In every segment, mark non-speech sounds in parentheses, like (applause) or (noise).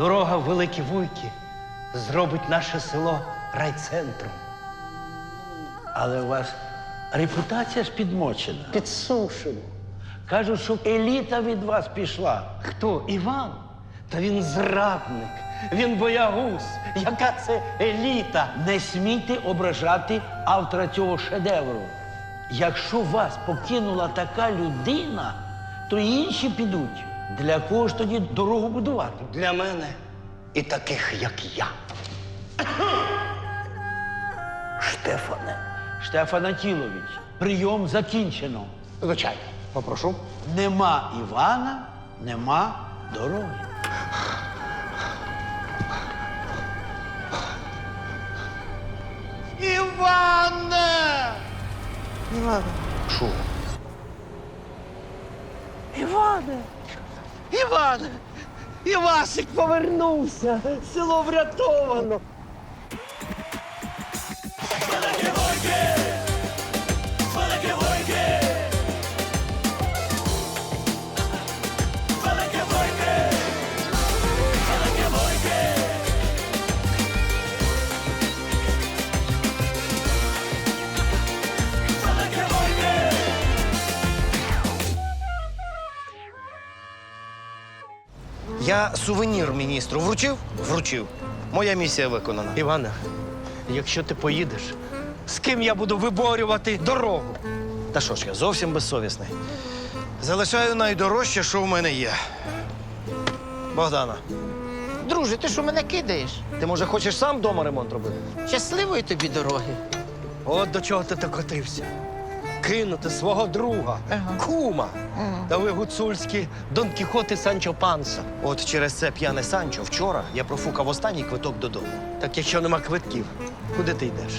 Дорога в Великі Вуйки зробить наше село райцентром. Але у вас репутація ж підмочена. Підсушена. Кажуть, що еліта від вас пішла. Хто? Іван? Та він зрадник, він боягуз. Яка це еліта? Не смійте ображати автора цього шедевру. Якщо вас покинула така людина, то інші підуть. Для кого ж тоді дорогу будувати? Для мене і таких, як я. Штефане. Штефан Атілович, прийом закінчено. Звичайно, попрошу. Нема Івана, нема дороги. Іване! Що? Іване! Іване! Івасик повернувся! Село врятовано! Я сувенір міністру вручив? Вручив. Моя місія виконана. Іване, якщо ти поїдеш, з ким я буду виборювати дорогу? Та що ж я зовсім безсовісний. Залишаю найдорожче, що в мене є. Богдана, Друже, ти що мене кидаєш? ти може хочеш сам вдома ремонт робити? Щасливої тобі дороги. От до чого ти докотився. Кинути свого друга, Ага. кума. Та ви гуцульські Дон Кіхот і Санчо Панса. От через це п'яне Санчо вчора я профукав останній квиток додому. Так якщо нема квитків, куди ти йдеш?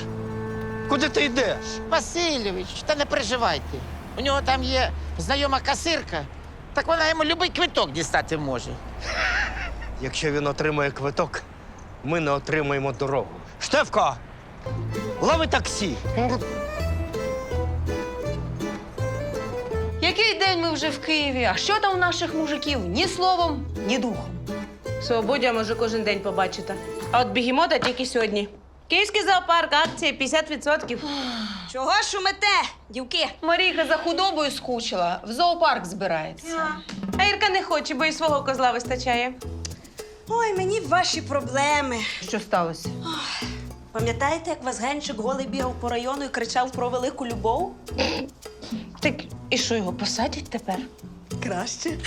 Куди ти йдеш? Васильович, та не переживайте. У нього там є знайома касирка, так вона йому любий квиток дістати може. Якщо він отримує квиток, ми не отримаємо дорогу. Штефко! Лови таксі! День ми вже в Києві? А що там у наших мужиків? Ні словом, ні духом. Свободя може кожен день побачити. А от бігемота тільки сьогодні. Київський зоопарк, акція 50%. (sighs) Чого шумите, дівки? Марійка за худобою скучила, в зоопарк збирається. А Ірка не хоче, бо і свого козла вистачає. Ой, мені ваші проблеми. Що сталося? Пам'ятаєте, як вас генчик голий бігав по району і кричав про велику любов? Так і що його посадять тепер? Краще.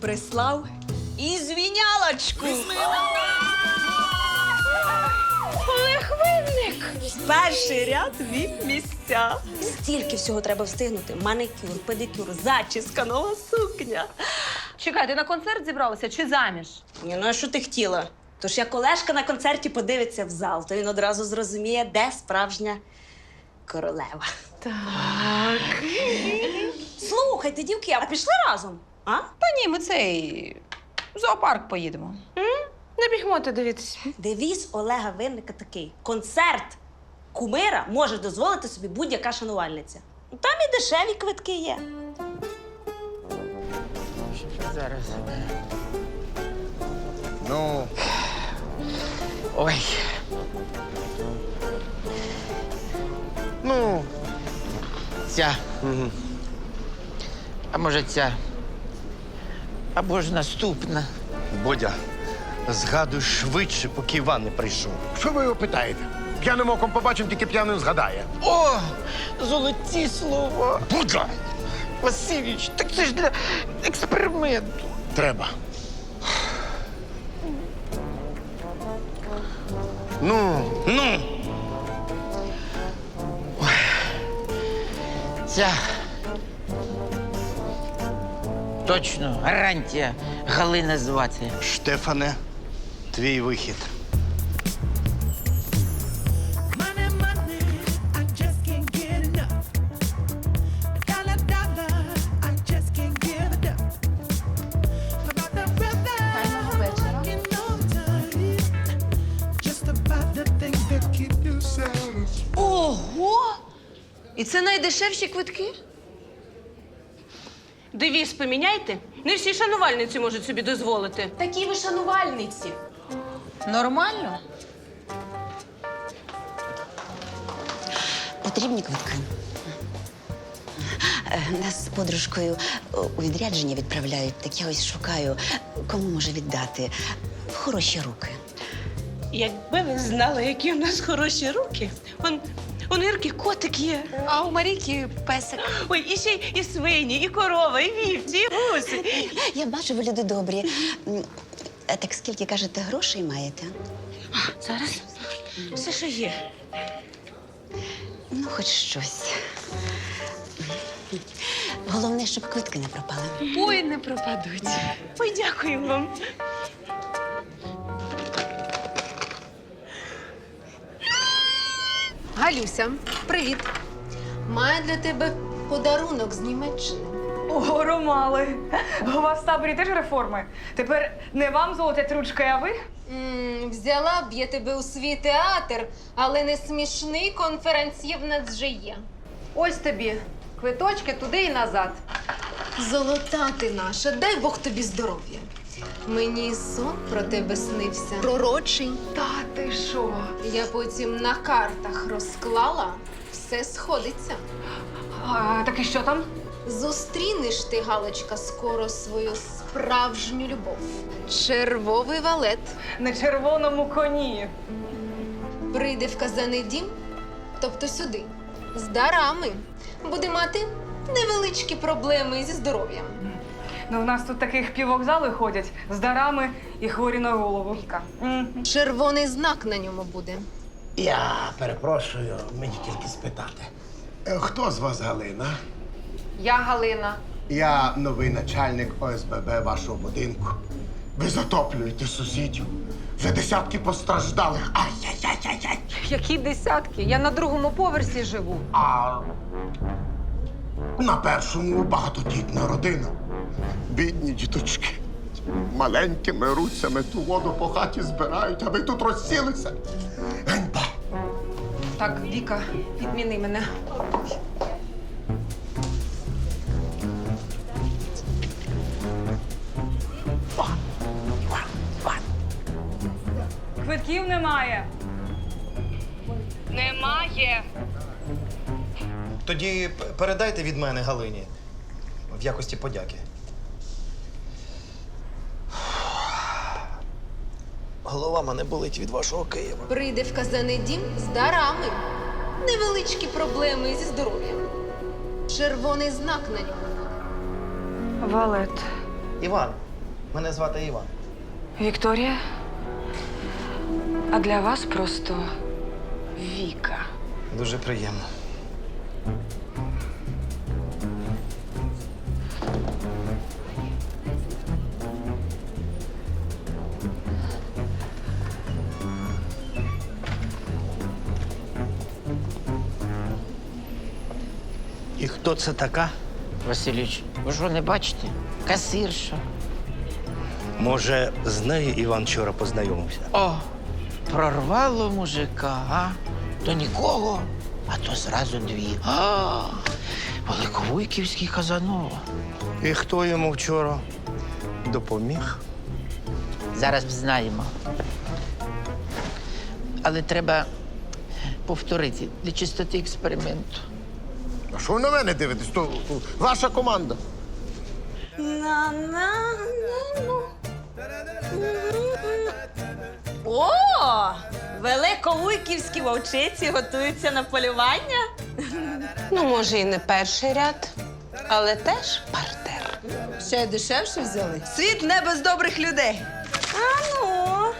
Прислав і звінялочку. Олег Винник! Перший ряд від місця. Стільки всього треба встигнути: манікюр, педикюр, зачіска, нова сукня. Чекай, ти на концерт зібралася чи заміж? Ні, ну а що ти хотіла? Тож як Олешка на концерті подивиться в зал, то він одразу зрозуміє, де справжня королева. Так. Слухайте, дівки, а пішли разом? А? Та ні, ми цей в зоопарк поїдемо. На бігемота дивитися. Девіз Олега Винника такий: концерт кумира може дозволити собі будь-яка шанувальниця. Там і дешеві квитки є. Зараз. Ну, Ой. Ну, ця. А може ця. Або ж наступна. Бодя, згадуй швидше, поки Іван не прийшов. Що ви його питаєте? П'яним оком побачимо, тільки п'яним згадає. О! Золоті слова! Будька! Васильович, так це ж для експерименту. Треба. Ну, ну. Ця. Точно, гарантія Галина звати. Штефане, твій вихід. І це найдешевші квитки? девіз поміняйте. Не всі шанувальниці можуть собі дозволити. Такі ви шанувальниці. Нормально? Потрібні квитки. Е, Нас з подружкою у відрядження відправляють, так я ось шукаю, кому може віддати в хороші руки. Якби ви знали, які у нас хороші руки. Он, у Нирки котик є. А у Марійки песик. Ой, і ще й і свині, і корова, і вівці, і гуси. Я бачу, ви люди добрі. М, а Так скільки кажете, грошей маєте? Зараз все, що є. Ну, хоч щось. Головне, щоб квитки не пропали. Ой, не пропадуть. Ой, дякую вам. Галюся, привіт. Маю для тебе подарунок з Німеччини. Ого, Ромали! У вас в таборі теж реформи. Тепер не вам золотять ручки, а ви? м взяла б я тебе у свій театр, але не смішний конференців в нас вже є. Ось тобі. Квиточки туди і назад. Золота ти наша, дай Бог тобі здоров'я. Мені сон про тебе снився. Пророчий. Та ти що? Я потім на картах розклала, все сходиться. А, так і що там? Зустрінеш ти, Галочка, скоро свою справжню любов. Червовий валет. На червоному коні. Прийде в казаний дім, тобто сюди, з дарами. Буде мати невеличкі проблеми зі здоров'ям. Ну, у нас тут таких піввокзали ходять з дарами і хворі на голову. Червоний знак на ньому буде. Я перепрошую, мені тільки спитати. Е, Хто з вас Галина? Я Галина. Я новий начальник ОСББ вашого будинку. Ви затоплюєте сусідів. Вже десятки постраждалих. Ай-яй-яй-яй-яй. Які десятки? Я на другому поверсі живу. А на першому багатодітна родина. Бідні діточки. Маленькими руцями ту воду по хаті збирають, а ви тут розсілися. Ганьба. Так, Віка, підміни мене. Квитків немає. Немає. Тоді п- передайте від мене Галині в якості подяки. Голова мене болить від вашого Києва. Прийде в казаний дім з дарами. Невеличкі проблеми зі здоров'ям. Червоний знак на ньому. Валет. Іван. Мене звати Іван. Вікторія. А для вас просто Віка. Дуже приємно. І хто це така? Васильович, ви що не бачите? Касирша. Може, з нею Іван вчора познайомився. О, прорвало мужика, а? То нікого, а то зразу дві. А, Великовуйківський Казанова. І хто йому вчора допоміг? Зараз знаємо. Але треба повторити для чистоти експерименту. А що ви на мене дивитесь? То то ваша команда. О! Великовуйківські вовчиці готуються на полювання. Ну, може, і не перший ряд, але теж партер. Ще дешевше взяли. Світ не без добрих людей. А ну.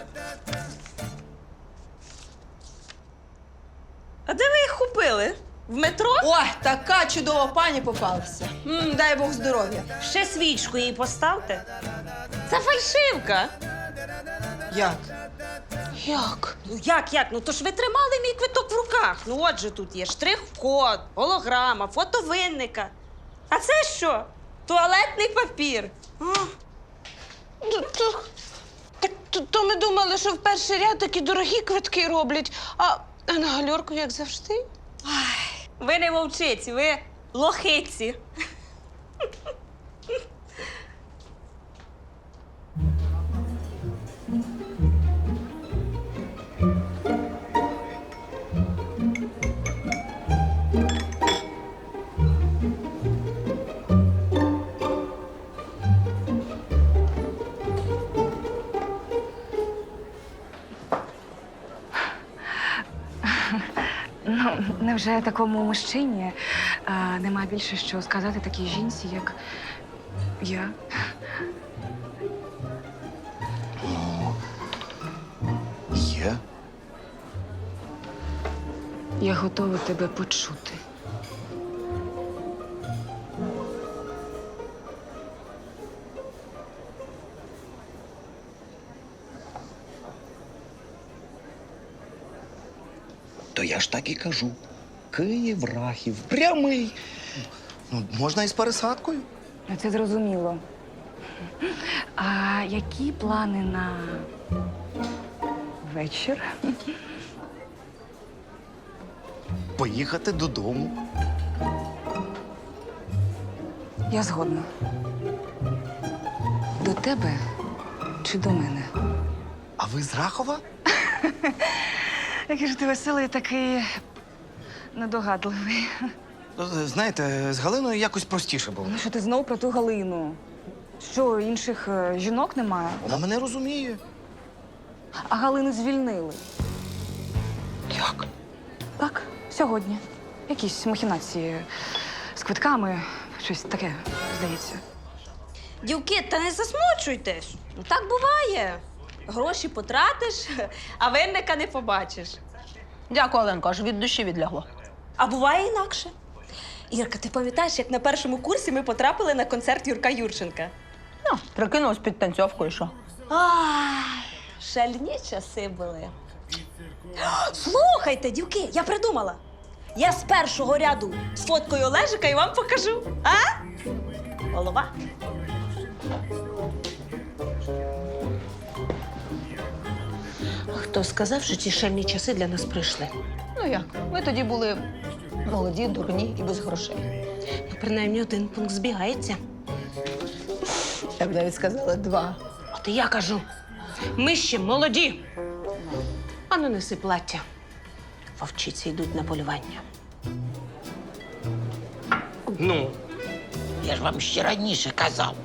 А де ви їх купили? В метро? Ой, така чудова пані попалася. М, дай Бог здоров'я. Ще свічку їй поставте. Це фальшивка. Як? Як? Ну як, як? Ну то ж ви тримали мій квиток в руках. Ну от же тут є штрих-код, голограма, фото винника. А це що? Туалетний папір. Так то, то ми думали, що в перший ряд такі дорогі квитки роблять, а, а на гальорку, як завжди. ви не вовчиці, ви лохиці. Ну, невже такому мужчині а, нема більше що сказати такій жінці, як я? Є. Я готова тебе почути. Я ж так і кажу. Київ, Рахів, прямий. Ну, можна і з пересадкою. Ну, Це зрозуміло. А які плани на вечір? Поїхати додому. Я згодна. До тебе чи до мене? А ви з Рахова? (laughs) Який ж ти веселий, такий недогадливий. Ну, Знаєте, з Галиною якось простіше було. Ну що ти знов про ту Галину? Що, інших е, жінок немає? Вона мене розуміє. А Галину звільнили. Як? Так, сьогодні. Якісь махінації з квитками, щось таке, здається. Дівки, та не засмучуйтесь. Ну так буває. Гроші потратиш, (laughs) а винника не побачиш. Дякую, Оленко, аж від душі відлягло. А буває інакше. Ірка, ти пам'ятаєш, як на першому курсі ми потрапили на концерт Юрка Юрченка? Ну, прикинулась під танцьовку і що? Ай, шальні часи були. Слухайте, дівки, я придумала. Я з першого ряду з фоткою Олежика і вам покажу. А? Голова. Хто сказав, що ці шальні часи для нас прийшли? Ну як? Ми тоді були молоді, дурні і без грошей. Ну, принаймні один пункт збігається. Я б навіть сказала два. От і я кажу, ми ще молоді. Ану, неси плаття. Вовчиці йдуть на полювання. Ну, я ж вам ще раніше казав.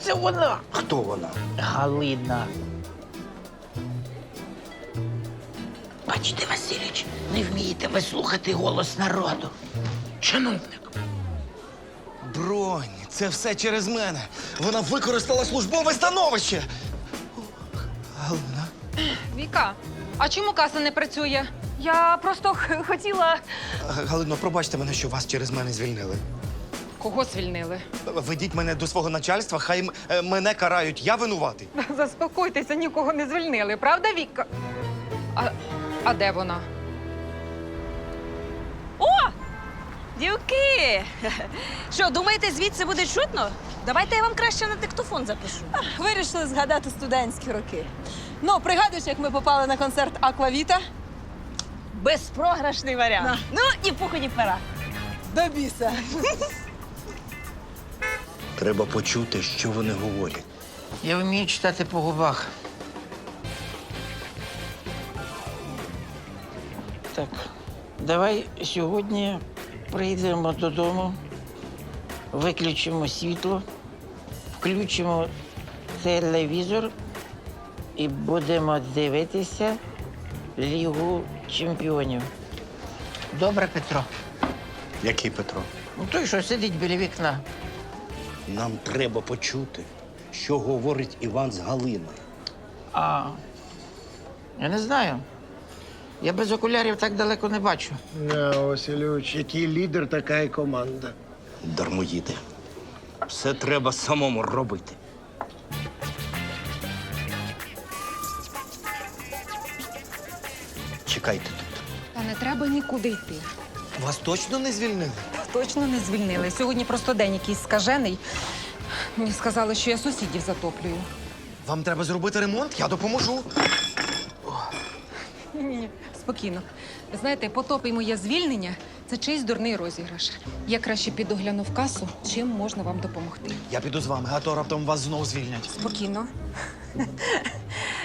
Це вона. Хто вона? Галина. Бачите, Васильович, не вмієте ви слухати голос народу. Чиновник. Бронь, це все через мене. Вона використала службове становище. Галина. Віка, а чому каса не працює? Я просто х- хотіла. Галино, пробачте мене, що вас через мене звільнили. Кого звільнили? Ведіть мене до свого начальства, хай м- е, мене карають. Я винуватий. Заспокойтеся, нікого не звільнили, правда, Віка? А, а де вона? О! Дівки! (laughs) Що, думаєте, звідси буде чутно? Давайте я вам краще на диктофон запишу. Вирішили згадати студентські роки. Ну, пригадуєш, як ми попали на концерт Аквавіта? Безпрограшний варіант. Ну, ні пуху, ні пера. До біса. Треба почути, що вони говорять. Я вмію читати по губах. Так, давай сьогодні прийдемо додому, виключимо світло, включимо телевізор і будемо дивитися Лігу чемпіонів. Добре, Петро? Який Петро? Ну той, що сидить біля вікна. Нам треба почути, що говорить Іван з Галиною. А я не знаю. Я без окулярів так далеко не бачу. Не, Васильович, який лідер, така і команда. Дармоїди. Все треба самому робити. Чекайте тут. Та не треба нікуди йти. Вас точно не звільнили? Точно не звільнили. Сьогодні просто день якийсь скажений. Мені сказали, що я сусідів затоплюю. Вам треба зробити ремонт, я допоможу. Ні, спокійно. Ви знаєте, потопи моє звільнення це чийсь дурний розіграш. Я краще піду гляну в касу, чим можна вам допомогти. Я піду з вами, а то раптом вас знову звільнять. Спокійно.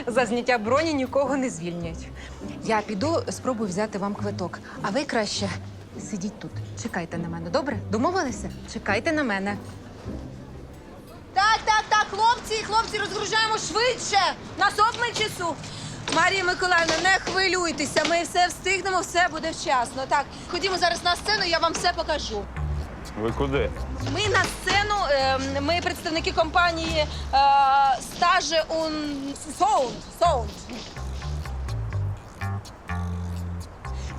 За зняття броні нікого не звільнять. Я піду, спробую взяти вам квиток. А ви краще сидіть тут. Чекайте на мене, добре? Домовилися? Чекайте на мене. Так, так, так, хлопці, хлопці, розгружаємо швидше. Нас обмаль часу. Марія Миколаївна, не хвилюйтеся, ми все встигнемо, все буде вчасно. Так, ходімо зараз на сцену, я вам все покажу. Ви куди? Ми на сцену, е, ми представники компанії е, Стаже un Sound. Sound.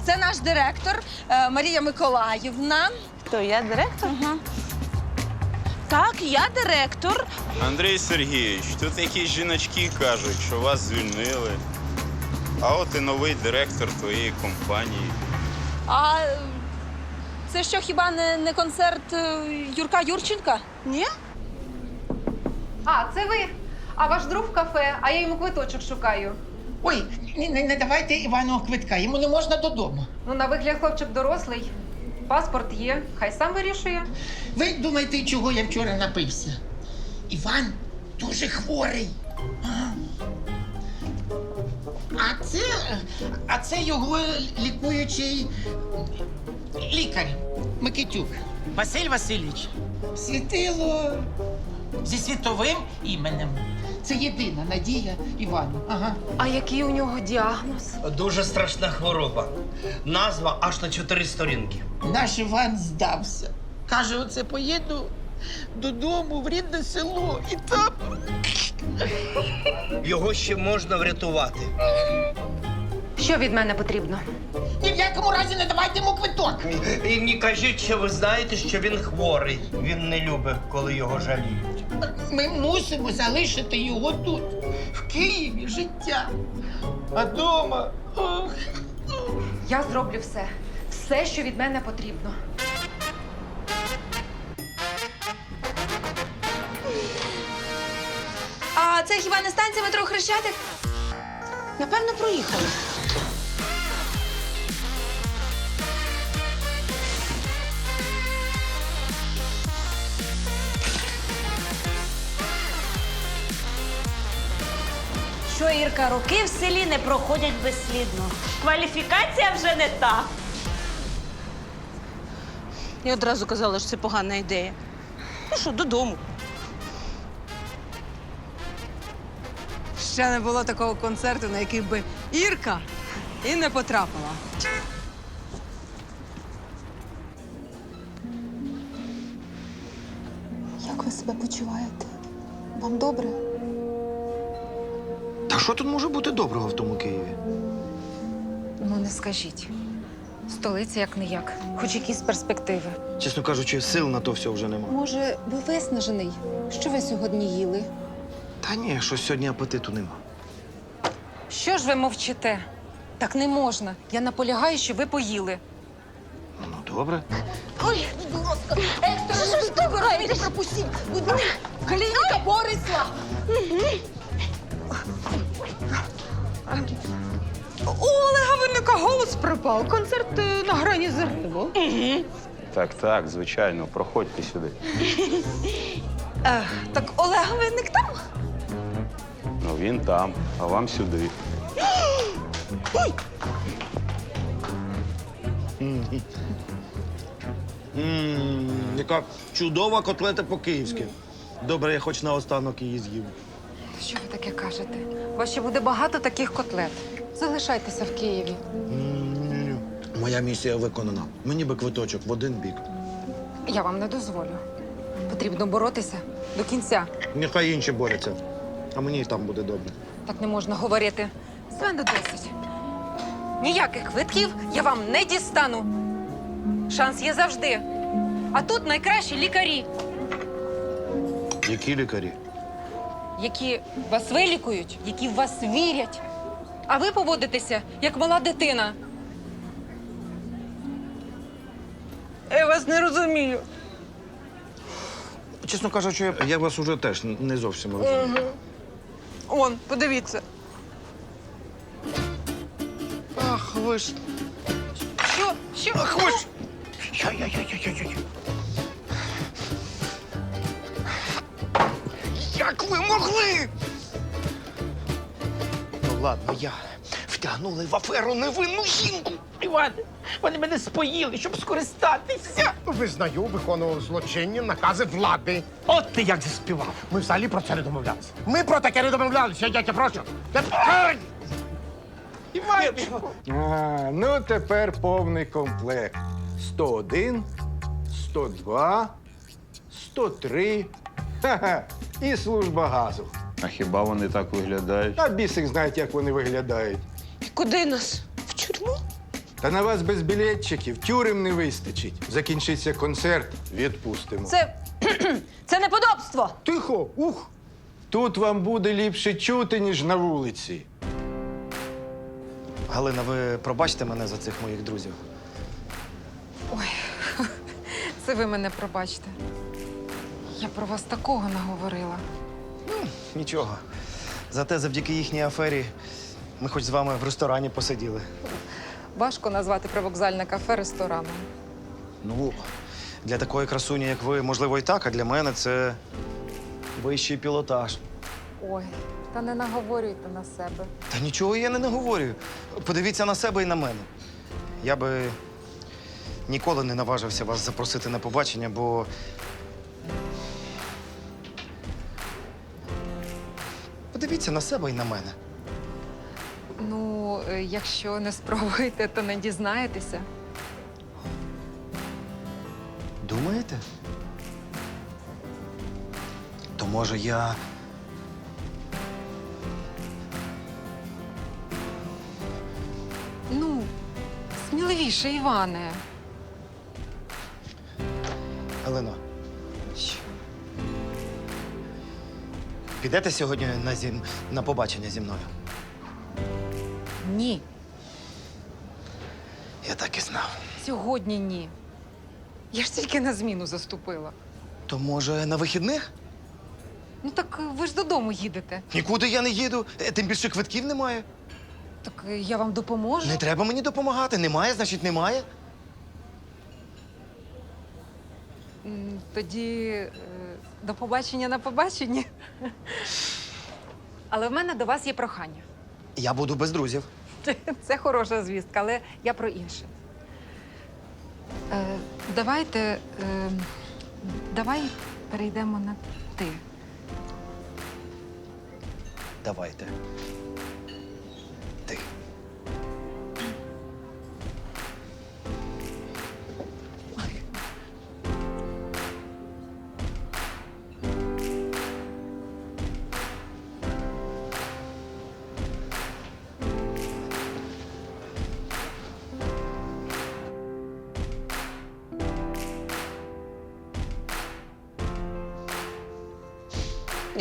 Це наш директор е, Марія Миколаївна. То я директор? Так, я директор. Андрій Сергійович, тут якісь жіночки кажуть, що вас звільнили. А от і новий директор твоєї компанії. А це що хіба не, не концерт е, Юрка Юрченка? Ні? А, це ви. А ваш друг в кафе, а я йому квиточок шукаю. Ой, не, не, не давайте Івану квитка, йому не можна додому. Ну, на вигляд хлопчик дорослий. Паспорт є, хай сам вирішує. Ви думаєте, чого я вчора напився? Іван дуже хворий. А це, а це його лікуючий лікар Микитюк. Василь Васильович. Світило зі світовим іменем. Це єдина надія Івану. Ага. А який у нього діагноз? Дуже страшна хвороба. Назва аж на чотири сторінки. Наш Іван здався. Каже, оце поїду додому в рідне село і там. Його ще можна врятувати. Що від мене потрібно? Ні в якому разі не давайте йому квиток. І не кажіть, що ви знаєте, що він хворий. Він не любить, коли його жаліють. Ми мусимо залишити його тут, в Києві, життя. А дома. Ох. Я зроблю все. Все, що від мене потрібно. Це хіба не станція метро Хрещатик? Напевно, проїхали. Що, Ірка, роки в селі не проходять безслідно. Кваліфікація вже не та. Я одразу казала, що це погана ідея. Ну що, додому. Ще не було такого концерту, на який би Ірка і не потрапила. Як ви себе почуваєте? Вам добре? Та що тут може бути доброго в тому Києві? Ну, не скажіть. Столиця як не як, хоч якісь перспективи. Чесно кажучи, сил на то все вже нема. Може, ви виснажений? Що ви сьогодні їли? Та ні, щось сьогодні апетиту нема. Що ж ви мовчите? Так не можна. Я наполягаю, що ви поїли. Ну, добре. Ой, будь ласка, екстра, що ж ви робите? Пропустіть, будь ласка. Клініка Борисла. У Олега Винника голос пропав. Концерт е, на грані зриву. Так, так, звичайно, проходьте сюди. Е, так Олег Винник там? Він там, а вам сюди. Ммм, яка чудова котлета по-київськи. Добре, я хоч наостанок її з'їв. Що ви таке кажете? У вас ще буде багато таких котлет. Залишайтеся в Києві. Моя місія виконана. Мені би квиточок в один бік. Я вам не дозволю. Потрібно боротися до кінця. Нехай інші борються, а мені і там буде добре. Так не можна говорити. З досить. Ніяких квитків я вам не дістану. Шанс є завжди. А тут найкращі лікарі, Які лікарі? які вас вилікують, які в вас вірять. А ви поводитеся як мала дитина. Я вас не розумію. Чесно кажучи, я вас уже теж не зовсім розумію. Он, подивіться. Ах, ви ж. Що? Що? Ах, ви ж. Я-я-я-я-я-я. Як ви могли? Ну, ладно, я втягнули в аферу невинну жінку. Іван, вони мене споїли, щоб скористатися. Визнаю, виконував злочинні накази влади. От ти як заспівав. Ми взагалі про це не домовлялися. Ми про таке не домовлялися, я тебе прошу. Та- Ай! А, ну тепер повний комплект. 101, 102, 103. Ха-ха. І служба газу. А хіба вони так виглядають? А бісик знають, як вони виглядають. Куди нас? В тюрму? Та на вас без білетчиків тюрем не вистачить. Закінчиться концерт, відпустимо. Це. (clears throat) Це неподобство! Тихо, ух! Тут вам буде ліпше чути, ніж на вулиці. Галина, ви пробачте мене за цих моїх друзів. Ой, (laughs) Це ви мене пробачте. Я про вас такого наговорила. Нічого. Зате завдяки їхній афері ми хоч з вами в ресторані посиділи. Важко назвати привокзальне кафе рестораном. Ну, для такої красуні, як ви, можливо, і так, а для мене це вищий пілотаж. Ой, та не наговорюйте на себе. Та нічого я не наговорюю. Подивіться на себе і на мене. Я би ніколи не наважився вас запросити на побачення, бо. Подивіться на себе і на мене. Ну, е, якщо не спробуєте, то не дізнаєтеся. Думаєте? То може я. Ну, сміливіше, Іване. Галино. Підете сьогодні на, зі... на побачення зі мною? Ні, Я так і знав. сьогодні ні. Я ж тільки на зміну заступила. То може на вихідних? Ну так ви ж додому їдете. Нікуди я не їду, е, тим більше квитків немає. Так е, я вам допоможу. Не треба мені допомагати. Немає, значить, немає. М, Тоді е, до побачення на побаченні. Але в мене до вас є прохання. Я буду без друзів. (laughs) Це хороша звістка, але я про інше. Е, давайте. Е, давай перейдемо на ти. Давайте.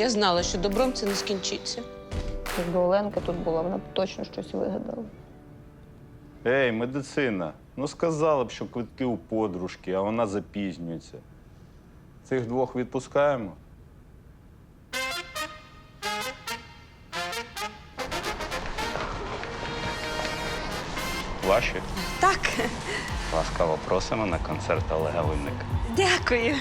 Я знала, що добром це не скінчиться. Якби Оленка тут була, вона б точно щось вигадала. Ей, медицина. Ну сказала б, що квитки у подружки, а вона запізнюється. Цих двох відпускаємо. Ваші? Так, Ласкаво просимо на концерт Олега Винника. дякую.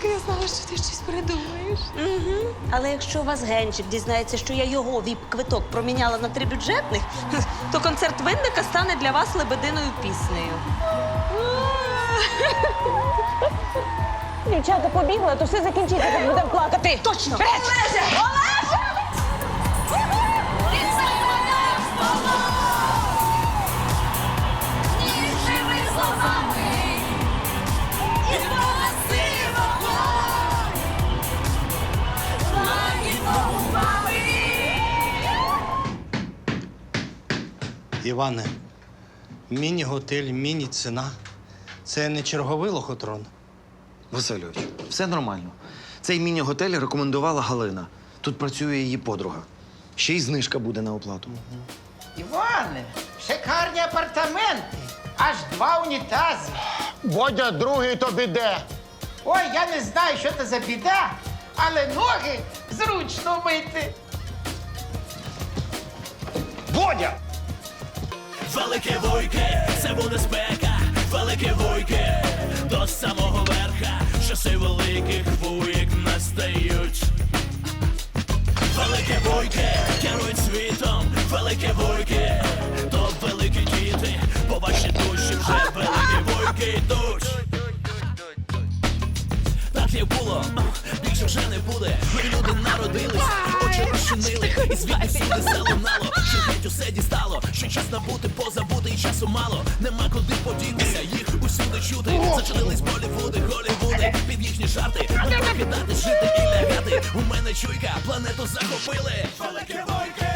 Оленка, я знала, що ти щось придумаєш. Угу. Але якщо у вас генчик дізнається, що я його віп-квиток проміняла на три бюджетних, то концерт винника стане для вас лебединою піснею. Дівчата побігли, то все закінчиться, як будемо плакати. Точно! Іване, міні-готель, міні-ціна. Це не черговий лохотрон. Васильович, все нормально. Цей міні-готель рекомендувала Галина. Тут працює її подруга. Ще й знижка буде на оплату. Іване, шикарні апартаменти. Аж два унітази. Бодя, другий тобі де? Ой, я не знаю, що це за біда, але ноги зручно мити. Бодя! Велике вуйки, це буде спека, велике вуйки, до самого верха, часи великих вуйк настають. Велике вуйки, керують світом, велике вуйки, то великі діти, по вашій душі вже великі вуйки йдуть. Так як було, більше вже не буде. Ми люди народились, очі розчинили, і звідти всюди залунало. що геть усе дістало, що час набути, позабути і часу мало. Нема куди подітися, їх усюди чути. Зачинились Болівуди, Голівуди, під їхні жарти. Не покидати, жити і лягати. У мене чуйка, планету захопили. Великі войки!